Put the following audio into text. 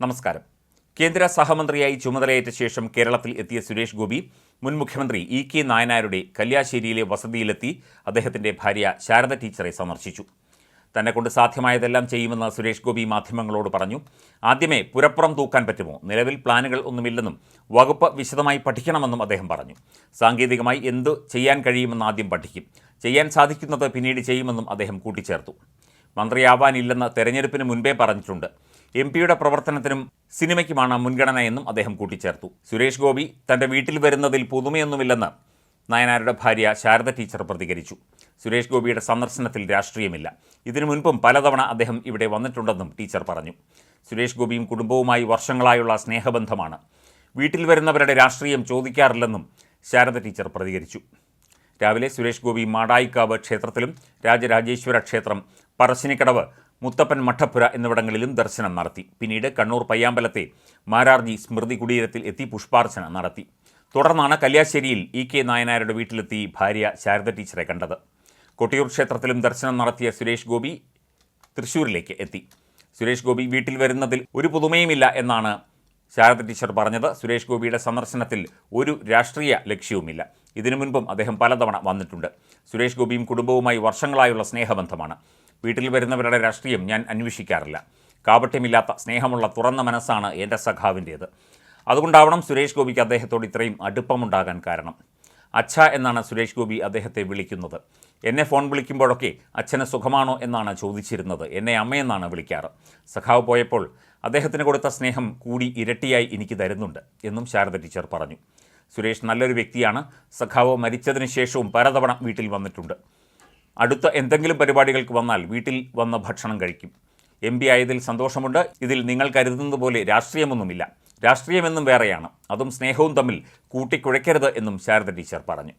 നമസ്കാരം. കേന്ദ്ര സഹമന്ത്രിയായി ചുമതലയേറ്റ ശേഷം കേരളത്തിൽ എത്തിയ സുരേഷ് ഗോപി മുൻ മുഖ്യമന്ത്രി ഇ കെ നായനാരുടെ കല്യാശ്ശേരിയിലെ വസതിയിലെത്തി അദ്ദേഹത്തിന്റെ ഭാര്യ ശാരദ ടീച്ചറെ സന്ദർശിച്ചു. തന്നെക്കൊണ്ട് സാധ്യമായതെല്ലാം ചെയ്യുമെന്ന് സുരേഷ് ഗോപി മാധ്യമങ്ങളോട് പറഞ്ഞു. ആദ്യമേ പുരപ്പുറം തൂക്കാൻ പറ്റുമോ? നിലവിൽ പ്ലാനുകൾ ഒന്നുമില്ലെന്നും വകുപ്പ് വിശദമായി പഠിക്കണമെന്നും അദ്ദേഹം പറഞ്ഞു. സാങ്കേതികമായി എന്തു ചെയ്യാൻ കഴിയുമെന്ന് ആദ്യം പഠിക്കും. ചെയ്യാൻ സാധിക്കുന്നത് പിന്നീട് ചെയ്യുമെന്നും അദ്ദേഹം കൂട്ടിച്ചേർത്തു. മന്ത്രിയാവാനില്ലെന്ന് തെരഞ്ഞെടുപ്പിന് മുൻപേ പറഞ്ഞിട്ടുണ്ട്. എം പിയുടെ പ്രവർത്തനത്തിനും സിനിമയ്ക്കുമാണ് മുൻഗണന എന്നും അദ്ദേഹം കൂട്ടിച്ചേർത്തു. സുരേഷ് ഗോപി തന്റെ വീട്ടിൽ വരുന്നതിൽ പുതുമയൊന്നുമില്ലെന്ന് നയനാരുടെ ഭാര്യ ശാരദ ടീച്ചർ പ്രതികരിച്ചു. സുരേഷ് ഗോപിയുടെ സന്ദർശനത്തിൽ രാഷ്ട്രീയമില്ല. ഇതിനു മുൻപും പലതവണ അദ്ദേഹം ഇവിടെ വന്നിട്ടുണ്ടെന്നും ടീച്ചർ പറഞ്ഞു. സുരേഷ് ഗോപിയും കുടുംബവുമായി വർഷങ്ങളായുള്ള സ്നേഹബന്ധമാണ്. വീട്ടിൽ വരുന്നവരുടെ രാഷ്ട്രീയം ചോദിക്കാറില്ലെന്നും ശാരദ ടീച്ചർ പ്രതികരിച്ചു. രാവിലെ സുരേഷ് ഗോപി മാടായിക്കാവ് ക്ഷേത്രത്തിലും രാജരാജേശ്വര ക്ഷേത്രം പറശ്ശിനിക്കടവ് മുത്തപ്പൻ മഠപ്പുര എന്നിവിടങ്ങളിലും ദർശനം നടത്തി. പിന്നീട് കണ്ണൂർ പയ്യാമ്പലത്തെ മാരാർജി സ്മൃതി കുടീരത്തിൽ എത്തി പുഷ്പാർച്ചന നടത്തി. തുടർന്നാണ് കല്യാശ്ശേരിയിൽ ഇ കെ നായനാരുടെ വീട്ടിലെത്തി ഭാര്യ ശാരദ ടീച്ചറെ കണ്ടത്. കൊട്ടിയൂർ ക്ഷേത്രത്തിലും ദർശനം നടത്തിയ സുരേഷ് ഗോപി തൃശ്ശൂരിലേക്ക് എത്തി. സുരേഷ് ഗോപി വീട്ടിൽ വരുന്നതിൽ ഒരു പുതുമയുമില്ല എന്നാണ് ശാരദ ടീച്ചർ പറഞ്ഞത്. സുരേഷ് ഗോപിയുടെ സന്ദർശനത്തിൽ ഒരു രാഷ്ട്രീയ ലക്ഷ്യവുമില്ല. ഇതിനു മുൻപും അദ്ദേഹം പലതവണ വന്നിട്ടുണ്ട്. സുരേഷ് ഗോപിയും കുടുംബവുമായി വർഷങ്ങളായുള്ള സ്നേഹബന്ധമാണ്. വീട്ടിൽ വരുന്നവരുടെ രാഷ്ട്രീയം ഞാൻ അന്വേഷിക്കാറില്ല. കാപട്യമില്ലാത്ത സ്നേഹമുള്ള തുറന്ന മനസ്സാണ് എന്റെ സഖാവിന്റേത് അതുകൊണ്ടാവണം സുരേഷ് ഗോപിക്ക് അദ്ദേഹത്തോട് ഇത്രയും അടുപ്പമുണ്ടാകാൻ കാരണം. അച്ഛ എന്നാണ് സുരേഷ് ഗോപി അദ്ദേഹത്തെ വിളിക്കുന്നത്. എന്നെ ഫോൺ വിളിക്കുമ്പോഴൊക്കെ അച്ഛന് സുഖമാണോ എന്നാണ് ചോദിച്ചിരുന്നത്. എന്നെ അമ്മയെന്നാണ് വിളിക്കാറ്. സഖാവ് പോയപ്പോൾ അദ്ദേഹത്തിന് കൊടുത്ത സ്നേഹം കൂടി ഇരട്ടിയായി എനിക്ക് തരുന്നുണ്ട് എന്നും ശാരദ ടീച്ചർ പറഞ്ഞു. സുരേഷ് നല്ലൊരു വ്യക്തിയാണ്. സഖാവ് മരിച്ചതിന് ശേഷവും പലതവണ വീട്ടിൽ വന്നിട്ടുണ്ട്. അടുത്ത എന്തെങ്കിലും പരിപാടികൾക്ക് വന്നാൽ വീട്ടിൽ വന്ന് ഭക്ഷണം കഴിക്കും. എം പി ആയതിൽ സന്തോഷമുണ്ട്. ഇതിൽ നിങ്ങൾ കരുതുന്നത് പോലെ രാഷ്ട്രീയമൊന്നുമില്ല. രാഷ്ട്രീയമെന്നും വേറെയാണ്. അതും സ്നേഹവും തമ്മിൽ കൂട്ടിക്കുഴയ്ക്കരുത് എന്നും ശാരദ ടീച്ചർ പറഞ്ഞു.